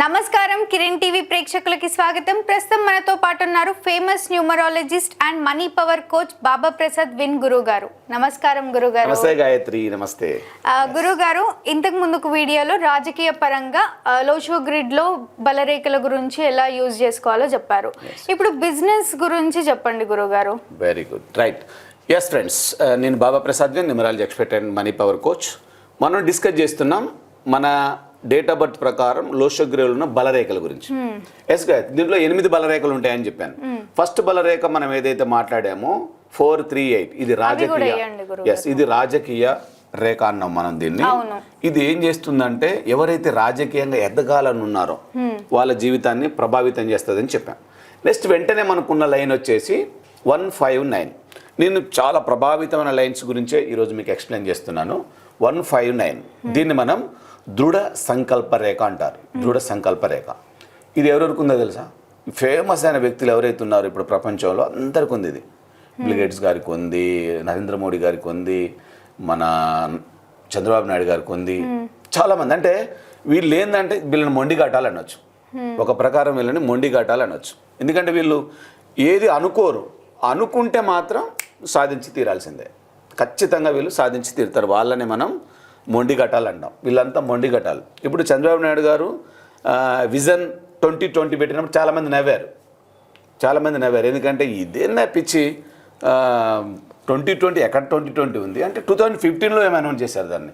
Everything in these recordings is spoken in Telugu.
నమస్కారం. కిరణ్ టీవీ ప్రేక్షకులకి స్వాగతం. ప్రస్తుతం మనతో పాటు ఉన్నారు famous numerologist and money power coach Baba Prasad win గురువు గారు నమస్కారం గురుగారు నమస్తే గాయత్రి నమస్తే. గురువు గారు ఇంతకు ముందుకు వీడియోలో రాజకీయ పరంగా లోషో గ్రిడ్లో బలరేఖల గురించి ఎలా యూజ్ చేసుకోవాలో చెప్పారు. ఇప్పుడు బిజినెస్ గురించి చెప్పండి గురుగారు very good right yes friends నేను Baba Prasad numerology expert and money power coach. మనం డిస్కస్ చేస్తున్నాం మన డేట్ ఆఫ్ బర్త్ ప్రకారం లోషగ్రేవులు ఉన్న బలరేఖల గురించి. ఎస్ గాయత్రి దీంట్లో ఎనిమిది బలరేఖలు ఉంటాయని చెప్పాను. ఫస్ట్ బలరేఖ మనం ఏదైతే మాట్లాడామో ఫోర్ త్రీ ఎయిట్. ఇది రాజకీయ. ఎస్ ఇది రాజకీయ రేఖ అన్నాం మనం దీన్ని. ఇది ఏం చేస్తుందంటే ఎవరైతే రాజకీయంగా ఎదగాలని ఉన్నారో వాళ్ళ జీవితాన్ని ప్రభావితం చేస్తుందని చెప్పాం. నెక్స్ట్ వెంటనే మనకున్న లైన్ వచ్చేసి వన్ ఫైవ్ నైన్. నేను చాలా ప్రభావితమైన లైన్స్ గురించే ఈరోజు మీకు ఎక్స్ప్లెయిన్ చేస్తున్నాను. One five nine. దీన్ని మనం దృఢ సంకల్ప రేఖ అంటారు. దృఢ సంకల్ప రేఖ ఇది ఎవరెవరికి ఉందో తెలుసా? ఫేమస్ అయిన వ్యక్తులు ఎవరైతే ఉన్నారో ఇప్పుడు ప్రపంచంలో అందరికి ఉంది ఇది బిల్గేట్స్ గారికి ఉంది నరేంద్ర మోడీ గారికి ఉంది మన చంద్రబాబు నాయుడు గారికి ఉంది చాలా మంది అంటే వీళ్ళు ఏంటంటే వీళ్ళని మొండి కట్టాలి అనొచ్చు ఒక ప్రకారం వీళ్ళని మొండి కట్టాలి అనొచ్చు ఎందుకంటే వీళ్ళు ఏది అనుకోరు. అనుకుంటే మాత్రం సాధించి తీరాల్సిందే. ఖచ్చితంగా వీళ్ళు సాధించి తీరుతారు. వాళ్ళని మనం మొండి కట్టాలంటాం వీళ్ళంతా మొండి కట్టాలి ఇప్పుడు చంద్రబాబు నాయుడు గారు విజన్ ట్వంటీ ట్వంటీ పెట్టినప్పుడు చాలామంది నవ్వారు. చాలామంది నవ్వారు. ఎందుకంటే ఇదేనా పిచ్చి ట్వంటీ ట్వంటీ ఎక్కడ ట్వంటీ ట్వంటీ ఉంది? అంటే టూ థౌజండ్ ఫిఫ్టీన్లో ఏమైనా అనౌన్స్ చేశారు దాన్ని.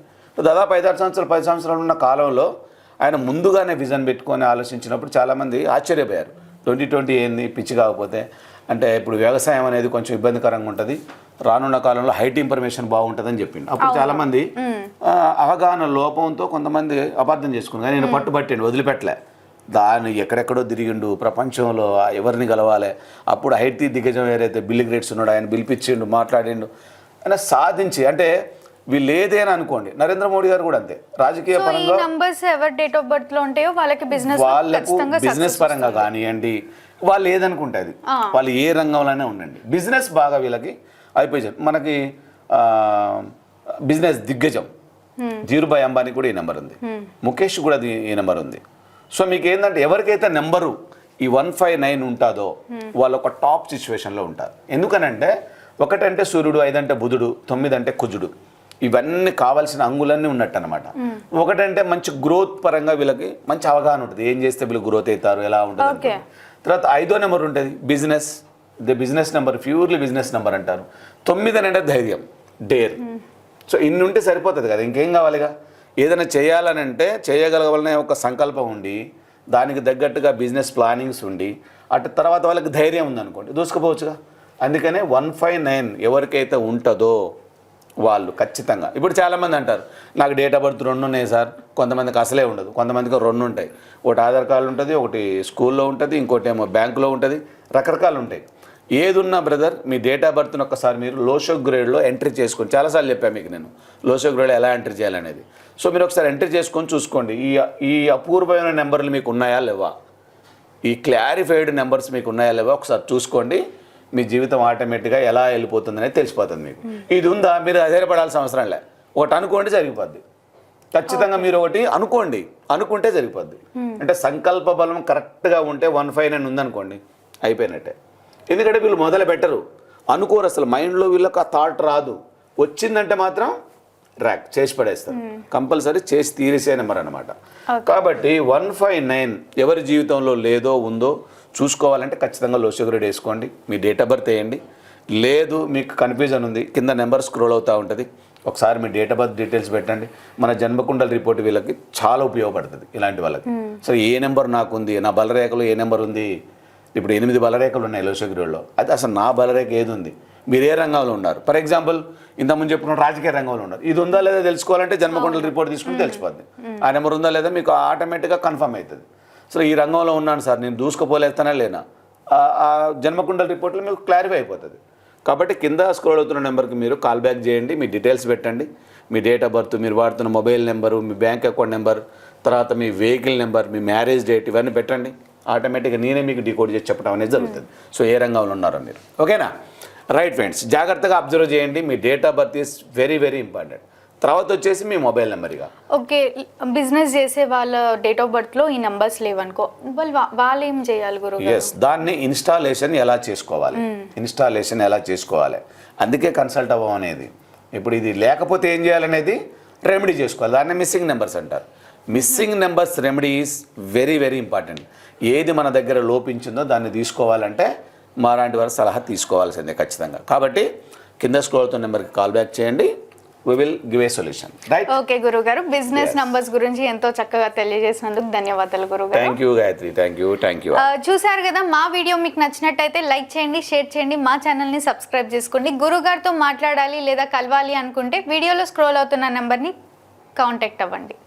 దాదాపు ఐదారు సంవత్సరాలు పది సంవత్సరాలు ఉన్న కాలంలో ఆయన ముందుగానే విజన్ పెట్టుకొని ఆలోచించినప్పుడు చాలామంది ఆశ్చర్యపోయారు. ట్వంటీ ట్వంటీ ఏంది? పిచ్చి కాకపోతే. అంటే ఇప్పుడు వ్యవసాయం అనేది కొంచెం ఇబ్బందికరంగా ఉంటుంది. రానున్న కాలంలో హైట్ ఇన్ఫర్మేషన్ బాగుంటుందని చెప్పిండు. అప్పుడు చాలామంది అవగాహన లోపంతో కొంతమంది అపార్థం చేసుకున్నారు. నేను పట్టుబట్టిండు వదిలిపెట్టలే. దాన్ని ఎక్కడెక్కడో తిరిగిండు ప్రపంచంలో ఎవరిని కలవాలి అప్పుడు హైటీ దిగ్గజం ఏదైతే బిల్ గ్రేట్స్ ఉన్నాడు ఆయన పిలిపించిండు మాట్లాడిండు. ఆయన సాధించి అంటే వీళ్ళు ఏదైనా అనుకోండి నరేంద్ర మోడీ గారు కూడా అంతే. రాజకీయ పరంగా నంబర్స్ ఎవరి డేట్ ఆఫ్ బర్త్లో ఉంటాయో వాళ్ళకి బిజినెస్ వాళ్ళకు బిజినెస్ పరంగా కానివ్వండి వాళ్ళు ఏదనుకుంటుంది వాళ్ళు ఏ రంగంలోనే ఉండండి. బిజినెస్ బాగా వీళ్ళకి అయిపోయింది మనకి బిజినెస్ దిగ్గజం. జీరుబాయ్ అంబానీ కూడా ఈ నెంబర్ ఉంది. ముఖేష్ కూడా ఈ నెంబర్ ఉంది. సో మీకు ఏంటంటే ఎవరికైతే నెంబరు ఈ వన్ ఫైవ్ నైన్ ఉంటుందో వాళ్ళు ఒక టాప్ సిచ్యువేషన్లో ఉంటారు. ఎందుకనంటే ఒకటంటే సూర్యుడు ఐదంటే బుధుడు తొమ్మిది అంటే కుజుడు. ఇవన్నీ కావాల్సిన అంగులన్నీ ఉన్నట్టు అనమాట ఒకటంటే మంచి గ్రోత్ పరంగా వీళ్ళకి మంచి అవగాహన ఉంటుంది. ఏం చేస్తే వీళ్ళు గ్రోత్ అవుతారు ఎలా ఉంటుంది. తర్వాత ఐదో నెంబర్ ఉంటుంది business the business number purely business number అంటారు. తొమ్మిది అంటే ధైర్యం డేర్ సో ఇన్ని ఉంటే సరిపోతుంది కదా ఇంకేం కావాలిగా? ఏదైనా చేయాలని అంటే చేయగలగాలనే ఒక సంకల్పం ఉండి దానికి తగ్గట్టుగా బిజినెస్ ప్లానింగ్స్ ఉండి అటు తర్వాత వాళ్ళకి ధైర్యం ఉందనుకోండి దూసుకుపోవచ్చుగా. అందుకనే వన్ ఫైవ్ నైన్ ఎవరికైతే ఉంటుందో వాళ్ళు ఖచ్చితంగా ఇప్పుడు చాలామంది అంటారు నాకు డేట్ ఆఫ్ బర్త్ రెండు ఉన్నాయి సార్ కొంతమందికి అసలే ఉండదు కొంతమందికి రెండు ఉంటాయి. ఒకటి ఆధార్ కార్డు ఉంటుంది ఒకటి స్కూల్లో ఉంటుంది ఇంకోటి ఏమో బ్యాంకులో ఉంటుంది రకరకాలు ఉంటాయి. ఏది ఉన్నా బ్రదర్ మీ డేట్ ఆఫ్ బర్త్ని ఒక్కసారి మీరు లోషో గ్రేడ్లో ఎంట్రీ చేసుకొని చాలాసార్లు చెప్పాను మీకు నేను లోషో గ్రేడ్లో ఎలా ఎంట్రీ చేయాలనేది. సో మీరు ఒకసారి ఎంట్రీ చేసుకొని చూసుకోండి. ఈ ఈ అపూర్వమైన నెంబర్లు మీకు ఉన్నాయా లేవా? ఈ క్లారిఫైడ్ నెంబర్స్ మీకు ఉన్నాయా లేవో? ఒకసారి చూసుకోండి. మీ జీవితం ఆటోమేటిక్గా ఎలా వెళ్ళిపోతుంది అనేది తెలిసిపోతుంది మీకు. ఇది ఉందా? మీరు అధైర్యపడాల్సిన అవసరం లే. ఒకటి అనుకోండి జరిగిపోద్ది. ఖచ్చితంగా మీరు ఒకటి అనుకోండి. అనుకుంటే జరిగిపోద్ది. అంటే సంకల్ప బలం కరెక్ట్గా ఉంటే వన్ ఫైవ్ నైన్ ఉందనుకోండి అయిపోయినట్టే. ఎందుకంటే వీళ్ళు మొదలు పెట్టరు. అనుకోరు అసలు మైండ్లో వీళ్ళకి ఆ థాట్ రాదు. వచ్చిందంటే మాత్రం ట్రాక్ చేసి పడేస్తారు. కంపల్సరీ చేసి తీరేసే నెంబర్ అనమాట కాబట్టి వన్ ఫైవ్ నైన్ ఎవరి జీవితంలో లేదో ఉందో చూసుకోవాలంటే ఖచ్చితంగా లోషగ్రేడ్ వేసుకోండి. మీ డేట్ ఆఫ్ బర్త్ వేయండి. లేదు మీకు కన్ఫ్యూజన్ ఉంది. కింద నెంబర్ స్క్రోల్ అవుతూ ఉంటుంది. ఒకసారి మీ డేట్ ఆఫ్ బర్త్ డీటెయిల్స్ పెట్టండి. మన జన్మకుండల రిపోర్ట్ వీళ్ళకి చాలా ఉపయోగపడుతుంది ఇలాంటి వాళ్ళకి. సో ఏ నెంబర్ నాకు ఉంది? నా బలరేఖలో ఏ నెంబర్ ఉంది? ఇప్పుడు ఎనిమిది బలరేఖలు ఉన్నాయి లోషగిరిలో అది అసలు నా బలరేఖ ఏది ఉంది? మీరు ఏ రంగంలో ఉన్నారు? ఫర్ ఎగ్జాంపుల్ ఇంతకుముందు చెప్పుకున్న రాజకీయ రంగంలో ఉన్నారు. ఇది ఉందా లేదా తెలుసుకోవాలంటే జన్మకుండల రిపోర్ట్ తీసుకుని తెలిసిపోద్ది ఆ నెంబర్ ఉందా లేదా మీకు ఆటోమేటిక్గా కన్ఫర్మ్ అవుతుంది. సో ఈ రంగంలో ఉన్నాను సార్ నేను దూసుకుపోలేస్తానా లేనా? ఆ- ఆ జన్మకుండల రిపోర్ట్లో మీకు క్లారిఫై అయిపోతుంది. కాబట్టి కింద స్క్రోల్ అవుతున్న నెంబర్కి మీరు కాల్ బ్యాక్ చేయండి మీ డీటెయిల్స్ పెట్టండి. మీ డేట్ ఆఫ్ బర్త్ మీరు వాడుతున్న మొబైల్ నెంబరు మీ బ్యాంక్ అకౌంట్ నెంబర్ తర్వాత మీ వెహికల్ నెంబర్ మీ మ్యారేజ్ డేట్ ఇవన్నీ పెట్టండి. ఆటోమేటిక్గా నేనే మీకు డికోడ్ చేసి చెప్పడం అనేది జరుగుతుంది. సో ఏ రంగంలో ఉన్నారో మీరు. ఓకేనా? రైట్ ఫ్రెండ్స్ జాగ్రత్తగా అబ్జర్వ్ చేయండి. మీ date of birth is very very important. తర్వాత వచ్చేసి మీ మొబైల్ నెంబర్ ఇక. ఓకే బిజినెస్ చేసే వాళ్ళ డేట్ ఆఫ్ బర్త్లో ఈ నంబర్స్ లేవనుకో వాళ్ళు వాళ్ళు ఏం చేయాలి గురుగారు ఎస్ దాన్ని ఇన్స్టాలేషన్ ఎలా చేసుకోవాలి? ఇన్స్టాలేషన్ ఎలా చేసుకోవాలి? అందుకే కన్సల్ట్ అవ్వం అనేది ఇప్పుడు ఇది లేకపోతే ఏం చేయాలనేది? రెమెడీ చేసుకోవాలి. దాన్ని మిస్సింగ్ నెంబర్స్ అంటారు. Missing numbers remedy is very very important. ఏది మన దగ్గర లోపించిందో దాన్ని తీసుకోవాలంటే మాలాంటి వారి సలహా తీసుకోవాల్సిందే ఖచ్చితంగా. కాబట్టి కింద స్క్రోల్ అవుతున్న నెంబర్కి కాల్ బ్యాక్ చేయండి. We will give a solution right okay గురుగారు. బిజినెస్. నంబర్స్ గురించి ఎంతో చక్కగా తెలియజేసినందుకు ధన్యవాదాలు గురుగారు. Thank you Gayatri thank you thank you ఆ, చూశారు కదా మా వీడియో మీకు నచ్చినట్టయితే లైక్ చేయండి షేర్ చేయండి మా ఛానల్ని సబ్స్క్రైబ్ చేసుకోండి. గురుగారితో మాట్లాడాలి లేదా కలవాలి అనుకుంటే వీడియోలో స్క్రోల్ అవుతున్న నెంబర్ని కాంటాక్ట్ అవ్వండి.